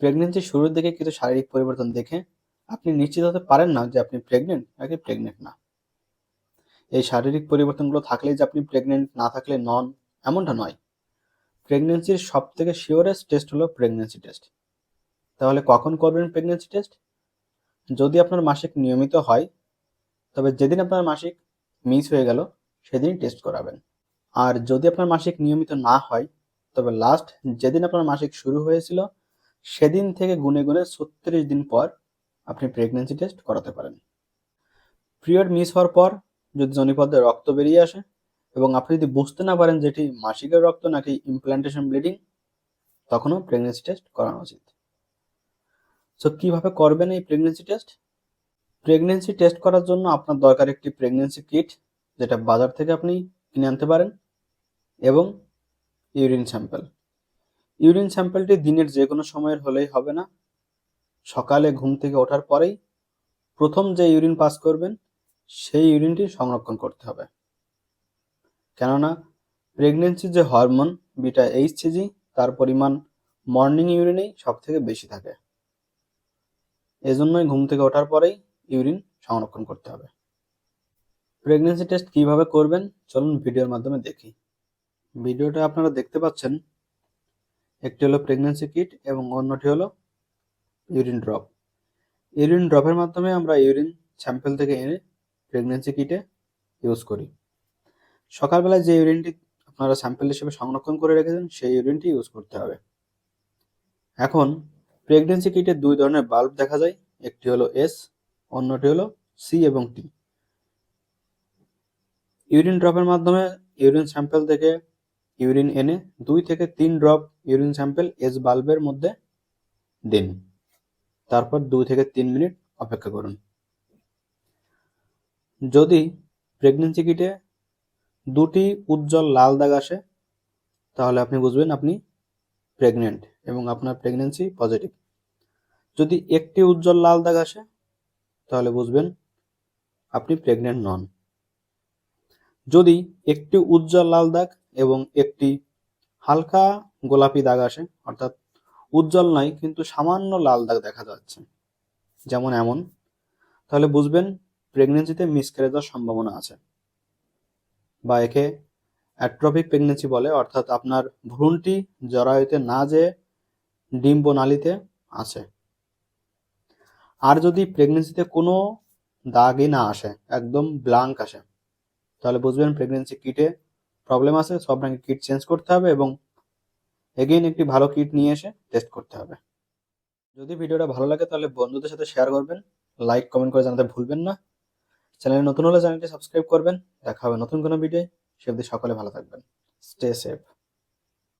প্রেগনেন্সির শুরুর দিকে কিছু শারীরিক পরিবর্তন দেখে আপনি নিশ্চিত হতে পারেন না যে আপনি প্রেগনেন্ট নাকি প্রেগনেন্ট না। এই শারীরিক পরিবর্তনগুলো থাকলেই যে আপনি প্রেগনেন্ট না থাকলে নন, এমনটা নয়। প্রেগনেন্সির সব থেকে শিওরেস্ট টেস্ট হলো প্রেগনেন্সি টেস্ট তাহলে কখন করবেন প্রেগনেন্সি টেস্ট যদি আপনার মাসিক নিয়মিত হয়, তবে যেদিন আপনার মাসিক মিস হয়ে গেল, সেদিনই টেস্ট করাবেন। আর যদি আপনার মাসিক নিয়মিত না হয়, তবে লাস্ট যেদিন আপনার মাসিক শুরু হয়েছিল সেদিন থেকে গুনে গুনে ছত্রিশ দিন পর আপনি প্রেগনেন্সি টেস্ট করাতে পারেন। পিরিয়ড মিস হওয়ার পর যদি জনিপদে রক্ত বেরিয়ে আসে এবং আপনি যদি বুঝতে না পারেন যেটি মাসিকের রক্ত নাকি ইমপ্ল্যান্টেশন ব্লিডিং তখনও প্রেগনেন্সি টেস্ট করানো উচিত। সো কীভাবে করবেন এই প্রেগনেন্সি টেস্ট প্রেগনেন্সি টেস্ট করার জন্য আপনার দরকার একটি প্রেগনেন্সি কিট যেটা বাজার থেকে আপনি কিনে আনতে পারেন এবং ইউরিন স্যাম্পল ইউরিন স্যাম্পলটি দিনের যে কোনো সময়ের হলেই হবে না। সকালে ঘুম থেকে ওঠার পরেই প্রথম যে ইউরিন পাস করবেন, সেই ইউরিনটি সংরক্ষণ করতে হবে। কেননা প্রেগনেন্সির যে হরমোন বিটা এইচসিজি তার পরিমাণ মর্নিং ইউরিনেই সব থেকে বেশি থাকে। এজন্যই ঘুম থেকে ওঠার পরেই ইউরিন সংরক্ষণ করতে হবে। প্রেগনেন্সি টেস্ট কীভাবে করবেন, চলুন ভিডিওর মাধ্যমে দেখি। ভিডিওটা আপনারা দেখতে পাচ্ছেন একটি হলো প্রেগনেন্সি কিট এবং অন্যটি হলো ইউরিন ড্রপ ইউরিন ড্রপের মাধ্যমে আমরা ইউরিন স্যাম্পেল থেকে এনে প্রেগনেন্সি কিটে ইউজ করি। সকালবেলায় যে ইউরিনটি আপনারা স্যাম্পেল হিসেবে সংরক্ষণ করে রেখেছেন, সেই ইউরিনটি ইউজ করতে হবে। এখন প্রেগনেন্সি কিটে দুই ধরনের বাল্ব দেখা যায়, একটি হলো এস অন্যটি হলো সি এবং টি ইউরিন ড্রপের মাধ্যমে ইউরিন স্যাম্পেল থেকে ইউরিন এনে দুই থেকে তিন ড্রপ ইউরিন স্যাম্পেল এস বাল্বের মধ্যে দিন। তারপর দুই থেকে তিন মিনিট অপেক্ষা করুন। যদি প্রেগনেন্সি কিটে দুটি উজ্জ্বল লাল দাগ আসে, তাহলে আপনি বুঝবেন আপনি প্রেগনেন্ট এবং আপনার প্রেগনেন্সি পজিটিভ যদি একটি উজ্জ্বল লাল দাগ আসে, তাহলে বুঝবেন আপনি প্রেগনেন্ট নন। যদি একটি উজ্জ্বল লাল দাগ এবং একটি হালকা গোলাপি দাগ আসে, অর্থাৎ উজ্জ্বল নয় কিন্তু সামান্য লাল দাগ দেখা যাচ্ছে। যেমন এমন। তাহলে বুঝবেন প্রেগনেন্সিতে মিসক্যারেজের সম্ভাবনা আছে। বা একে অ্যাট্রপিক প্রেগনেন্সি বলে, অর্থাৎ আপনার ভ্রূণটি জরায়ুতে না যে ডিম্ব নালীতে আছে। আর যদি প্রেগনেন্সিতে কোনো দাগই না আসে, একদম ব্লাঙ্ক আসে, তাহলে বুঝবেন প্রেগনেন্সি কিটে প্রবলেম আছে, সব আপনাকে কিট চেঞ্জ করতে হবে এবং এগেইন একটি ভালো কিট নিয়ে এসে টেস্ট করতে হবে। যদি ভিডিওটা ভালো লাগে, তাহলে বন্ধুদের সাথে শেয়ার করবেন লাইক কমেন্ট করে জানাতে ভুলবেন না। চ্যানেলে নতুন হলে চ্যানেলটি সাবস্ক্রাইব করবেন। দেখা হবে নতুন কোনো ভিডিও সে অবধি সকলে ভালো থাকবেন। Stay safe